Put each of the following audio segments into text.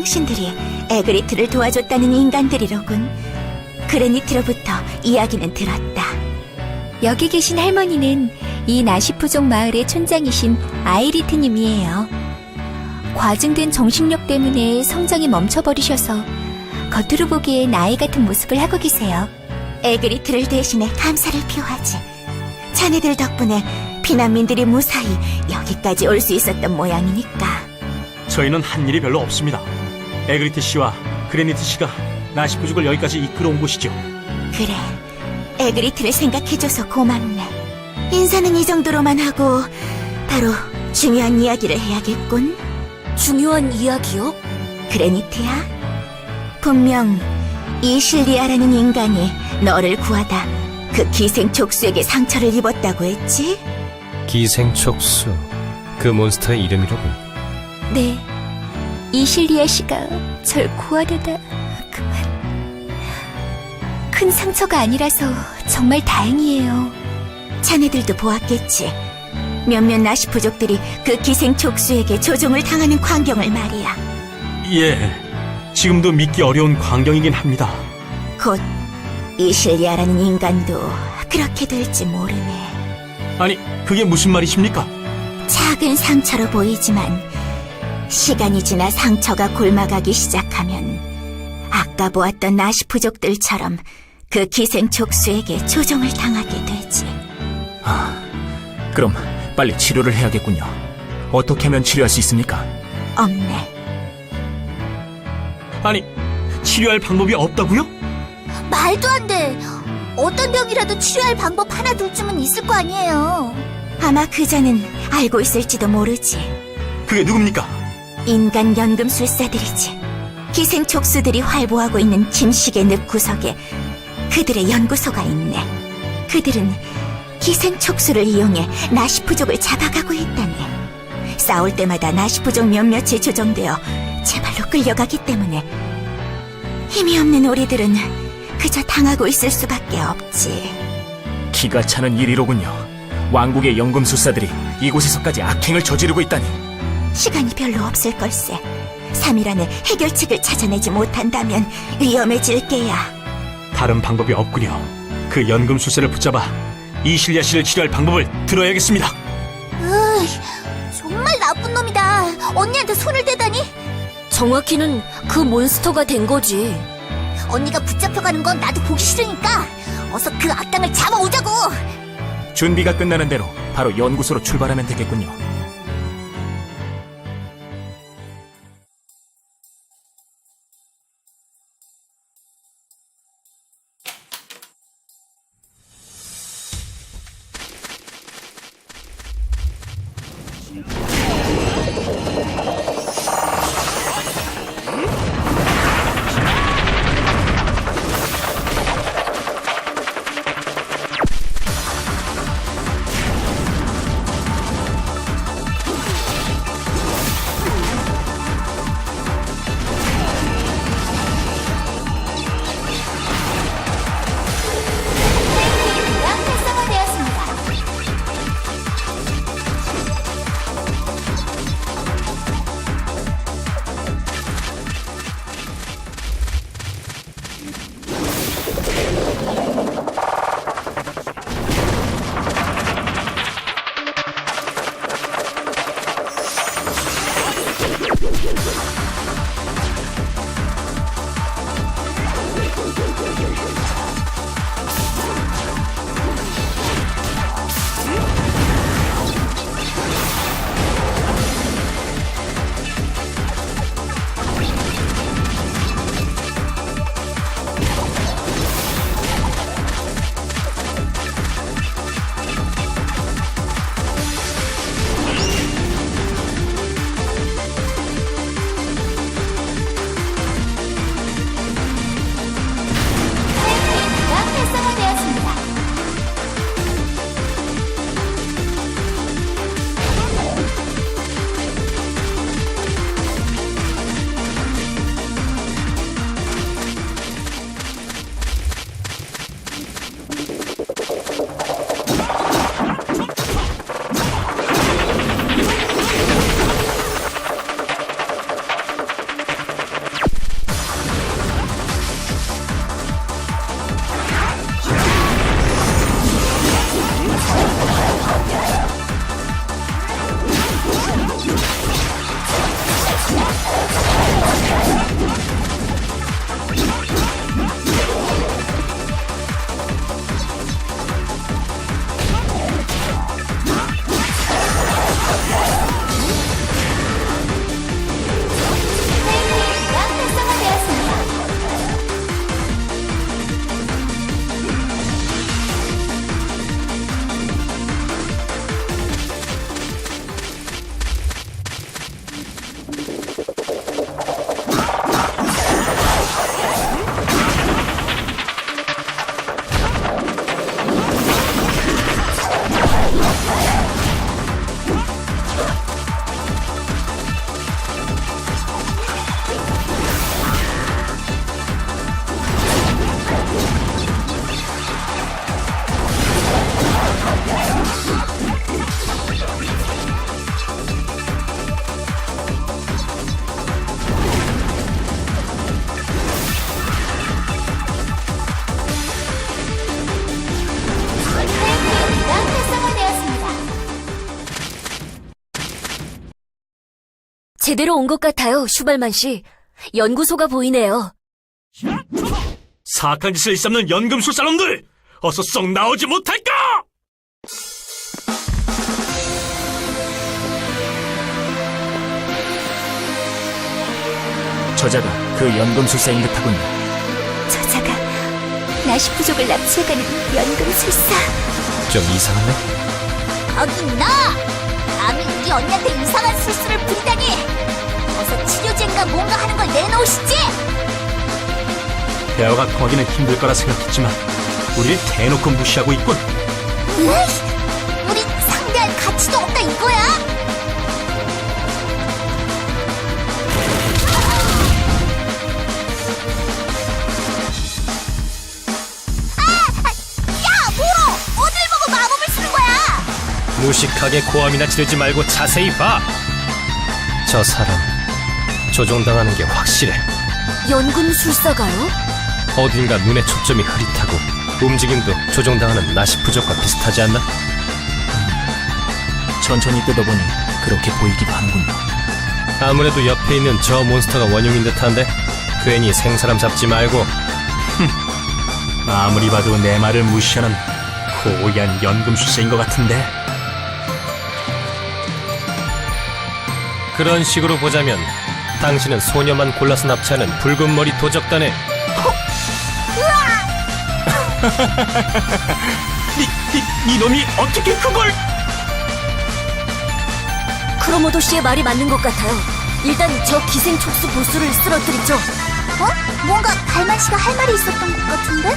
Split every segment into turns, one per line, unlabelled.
당신들이 에그리트를 도와줬다는 인간들이로군. 그레니트로부터 이야기는 들었다.
여기 계신 할머니는 이 나시프족 마을의 촌장이신 아이리트님이에요. 과증된 정신력 때문에 성장이 멈춰버리셔서 겉으로 보기에 나이 같은 모습을 하고 계세요.
에그리트를 대신해 감사를 표하지. 자네들 덕분에 피난민들이 무사히 여기까지 올 수 있었던 모양이니까.
저희는 한 일이 별로 없습니다. 에그리트 씨와 그레니트 씨가 나시부족을 여기까지 이끌어온 곳이죠.
그래, 에그리트를 생각해줘서 고맙네. 인사는 이 정도로만 하고 바로 중요한 이야기를 해야겠군.
중요한 이야기요?
그레니트야, 분명 이 실리아라는 인간이 너를 구하다 그 기생 족수에게 상처를 입었다고 했지?
기생촉수 그 몬스터의 이름이로군
네. 이실리아 씨가 절 구하려다 그만. 큰 상처가 아니라서 정말 다행이에요.
자네들도 보았겠지. 몇몇 나시 부족들이 그 기생 족수에게 조종을 당하는 광경을 말이야.
예, 지금도 믿기 어려운 광경이긴 합니다.
곧 이실리아라는 인간도 그렇게 될지 모르네.
아니, 그게 무슨 말이십니까?
작은 상처로 보이지만 시간이 지나 상처가 골마가기 시작하면 아까 보았던 나시 부족들처럼 그 기생 족수에게 조종을 당하게 되지.
그럼 빨리 치료를 해야겠군요. 어떻게 하면 치료할 수 있습니까?
없네.
아니, 치료할 방법이 없다고요?
말도 안 돼. 어떤 병이라도 치료할 방법 하나 둘쯤은 있을 거 아니에요.
아마 그자는 알고 있을지도 모르지.
그게 누굽니까?
인간 연금술사들이지. 기생 촉수들이 활보하고 있는 침식의 늪 구석에 그들의 연구소가 있네. 그들은 기생 촉수를 이용해 나시프족을 잡아가고 있다네. 싸울 때마다 나시프족 몇몇이 조정되어 제발로 끌려가기 때문에 힘이 없는 우리들은 그저 당하고 있을 수밖에 없지.
기가 차는 일이로군요. 왕국의 연금술사들이 이곳에서까지 악행을 저지르고 있다니.
시간이 별로 없을 걸세. 3일 안에 해결책을 찾아내지 못한다면 위험해질 게야.
다른 방법이 없군요. 그 연금술사를 붙잡아 이실리아 씨를 치료할 방법을 들어야겠습니다.
으이, 정말 나쁜 놈이다. 언니한테 손을 대다니? 정확히는 그 몬스터가 된 거지. 언니가 붙잡혀가는 건 나도 보기 싫으니까 어서 그 악당을 잡아오자고.
준비가 끝나는 대로 바로 연구소로 출발하면 되겠군요. Thank you.
제대로 온 것 같아요, 슈발만 씨. 연구소가 보이네요.
사악한 짓을 일삼는 연금술사놈들! 어서 썩 나오지 못할까!
저자가 그 연금술사인 듯하군요.
저자가 나시부족을 납치해가는 연금술사.
좀 이상하네.
거긴 너! 감히 우리 언니한테 이상한 술수를 부리다니! 어서 치료제인가 뭔가 하는 걸 내놓으시지!
대화가 통하기는 힘들 거라 생각했지만 우리를 대놓고 무시하고 있군.
으이! 우리 상대할 가치도 없다 이거야? 아! 야, 뭐로! 어딜 보고 마법을 쓰는 거야!
무식하게 고함이나 지르지 말고 자세히 봐. 저 사람 조종당하는 게 확실해.
연금술사가요?
어딘가 눈에 초점이 흐릿하고 움직임도 조종당하는 나시부족과 비슷하지 않나?
천천히 뜯어보니 그렇게 보이기도 하는군요.
아무래도 옆에 있는 저 몬스터가 원흉인 듯한데 괜히 생사람 잡지 말고
아무리 봐도 내 말을 무시하는 고얀 연금술사인 것 같은데.
그런 식으로 보자면 당신은 소녀만 골라서 납치하는 붉은 머리 도적단의
니, 니, 니놈이 어떻게 그걸!
크로모도 씨의 말이 맞는 것 같아요. 일단 저 기생 촉수 보스를 쓰러뜨리죠.
어? 뭔가 갈만 씨가 할 말이 있었던 것 같은데?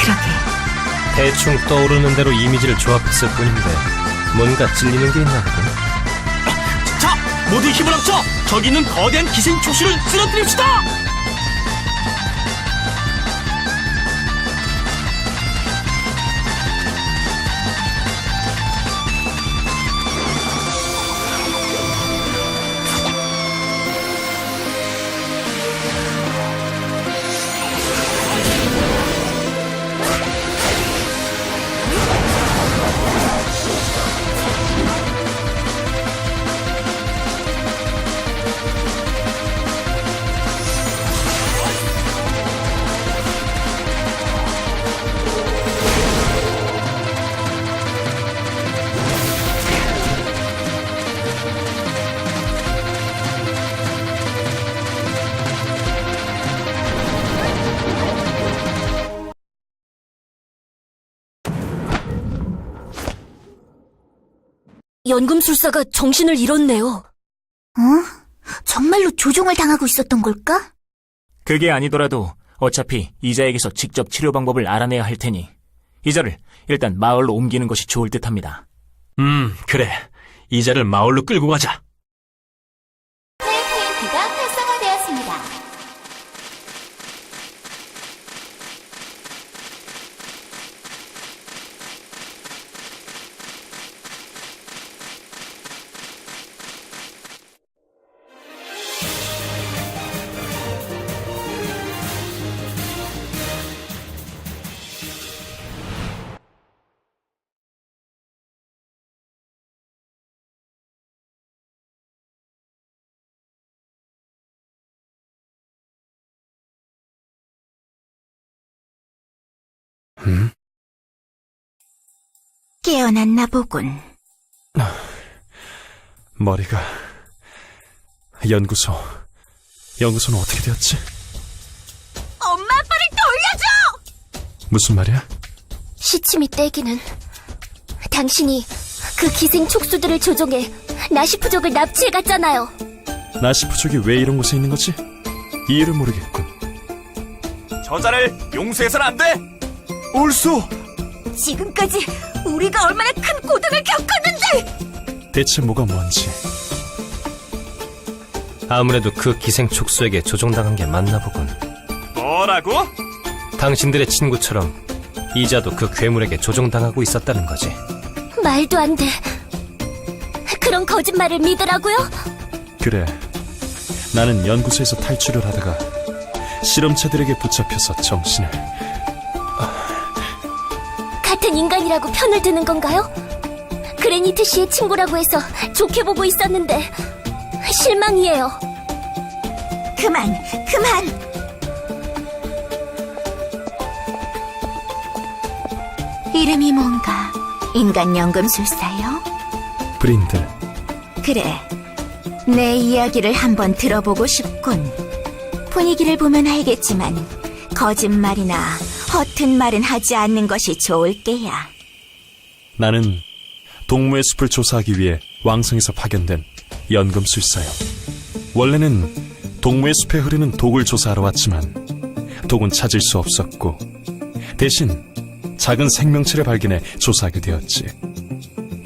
그러게.
대충 떠오르는 대로 이미지를 조합했을 뿐인데 뭔가 찔리는 게 있나 보군.
자, 모두 힘을 합쳐 저기 있는 거대한 기생 촉수를 쓰러뜨립시다!
연금술사가 정신을 잃었네요.
어? 정말로 조종을 당하고 있었던 걸까?
그게 아니더라도 어차피 이자에게서 직접 치료 방법을 알아내야 할 테니 이자를 일단 마을로 옮기는 것이 좋을 듯합니다.
음, 그래. 이자를 마을로 끌고 가자.
깨어났나 보군.
머리가 연구소 연구소는 어떻게 되었지?
엄마 아빠를 돌려줘!
무슨 말이야?
시침이 떼기는 당신이 그 기생 촉수들을 조종해 나시프족을 납치해 갔잖아요.
나시부족이 왜 이런 곳에 있는 거지? 이해를 모르겠군.
저자를 용서해서는 안 돼! 올수!
지금까지 우리가 얼마나 큰 고통을 겪었는데!
대체 뭐가 뭔지
아무래도 그 기생 촉수에게 조종당한 게 맞나 보군.
뭐라고?
당신들의 친구처럼 이자도 그 괴물에게 조종당하고 있었다는 거지.
말도 안 돼. 그런 거짓말을 믿으라고요?
그래 나는 연구소에서 탈출을 하다가 실험체들에게 붙잡혀서 정신을
인간이라고 편을 드는 건가요? 그레니트 씨의 친구라고 해서 좋게 보고 있었는데 실망이에요.
그만, 그만! 이름이 뭔가? 인간 연금술사요?
브린들.
그래. 내 이야기를 한번 들어보고 싶군. 분위기를 보면 알겠지만, 거짓말이나 허튼 말은 하지 않는 것이 좋을 게야.
나는 동무의 숲을 조사하기 위해 왕성에서 파견된 연금술사요. 원래는 동무의 숲에 흐르는 독을 조사하러 왔지만 독은 찾을 수 없었고 대신 작은 생명체를 발견해 조사하게 되었지.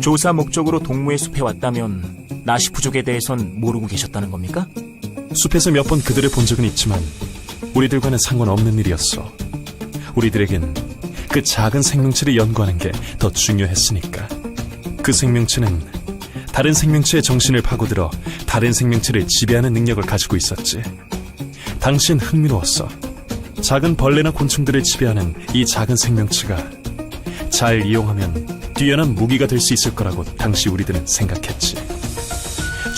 조사 목적으로 동무의 숲에 왔다면 나시 부족에 대해선 모르고 계셨다는 겁니까?
숲에서 몇 번 그들을 본 적은 있지만 우리들과는 상관없는 일이었어. 우리들에겐 그 작은 생명체를 연구하는 게 더 중요했으니까. 그 생명체는 다른 생명체의 정신을 파고들어 다른 생명체를 지배하는 능력을 가지고 있었지. 당시엔 흥미로웠어. 작은 벌레나 곤충들을 지배하는 이 작은 생명체가 잘 이용하면 뛰어난 무기가 될 수 있을 거라고 당시 우리들은 생각했지.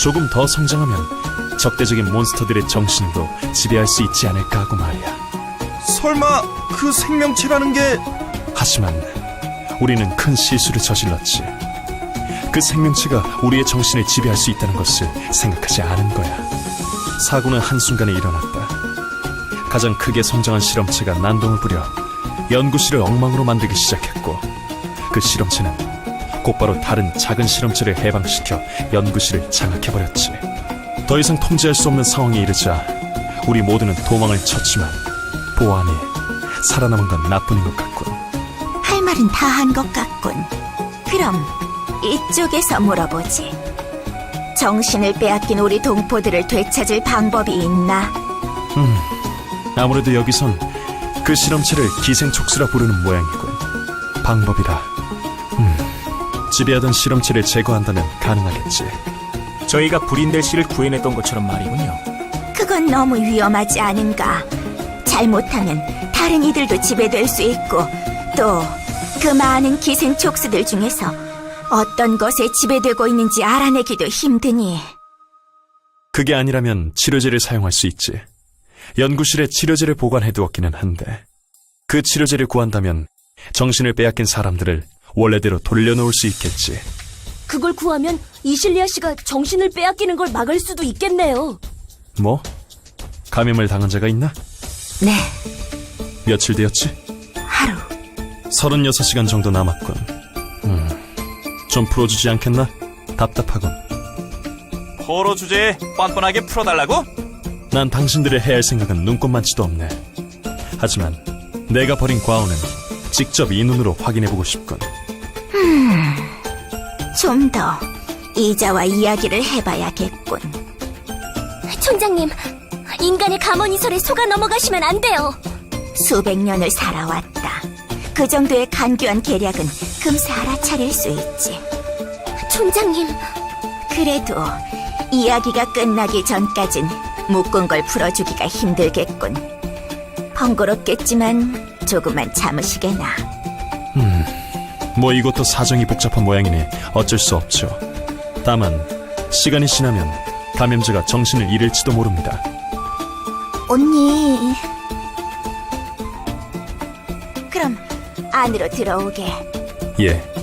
조금 더 성장하면 적대적인 몬스터들의 정신도 지배할 수 있지 않을까 하고 말이야.
설마 그 생명체라는 게
하지만 우리는 큰 실수를 저질렀지. 그 생명체가 우리의 정신을 지배할 수 있다는 것을 생각하지 않은 거야. 사고는 한순간에 일어났다. 가장 크게 성장한 실험체가 난동을 부려 연구실을 엉망으로 만들기 시작했고 그 실험체는 곧바로 다른 작은 실험체를 해방시켜 연구실을 장악해버렸지. 더 이상 통제할 수 없는 상황에 이르자 우리 모두는 도망을 쳤지만 보안이 살아남은 건 나뿐인 것 같군.
할 말은 다 한 것 같군. 그럼 이쪽에서 물어보지. 정신을 빼앗긴 우리 동포들을 되찾을 방법이 있나?
아무래도 여기선 그 실험체를 기생촉수라 부르는 모양이군. 방법이라. 음, 지배하던 실험체를 제거한다면 가능하겠지.
저희가 불인델 씨를 구해냈던 것처럼 말이군요.
그건 너무 위험하지 않은가? 잘못하면 다른 이들도 지배될 수 있고 또 그 많은 기생 촉수들 중에서 어떤 것에 지배되고 있는지 알아내기도 힘드니
그게 아니라면 치료제를 사용할 수 있지. 연구실에 치료제를 보관해 두었기는 한데 그 치료제를 구한다면 정신을 빼앗긴 사람들을 원래대로 돌려놓을 수 있겠지.
그걸 구하면 이실리아 씨가 정신을 빼앗기는 걸 막을 수도 있겠네요.
뭐? 감염을 당한 자가 있나?
네
며칠 되었지?
하루
36시간 정도 남았군. 음, 좀 풀어주지 않겠나? 답답하군.
포로 주제에 뻔뻔하게 풀어달라고?
난 당신들의 해야 할 생각은 눈꼽만치도 없네. 하지만 내가 벌인 과오는 직접 이 눈으로 확인해보고 싶군.
좀더 이자와 이야기를 해봐야겠군.
촌장님, 인간의 감언이설에 속아 넘어가시면 안 돼요.
수백 년을 살아왔다. 그 정도의 간교한 계략은 금세 알아차릴 수 있지.
촌장님,
그래도 이야기가 끝나기 전까진 묶은 걸 풀어주기가 힘들겠군. 번거롭겠지만 조금만 참으시게나.
뭐 이것도 사정이 복잡한 모양이니 어쩔 수 없죠. 다만 시간이 지나면 감염자가 정신을 잃을지도 모릅니다.
언니. 그럼 안으로 들어오게.
예,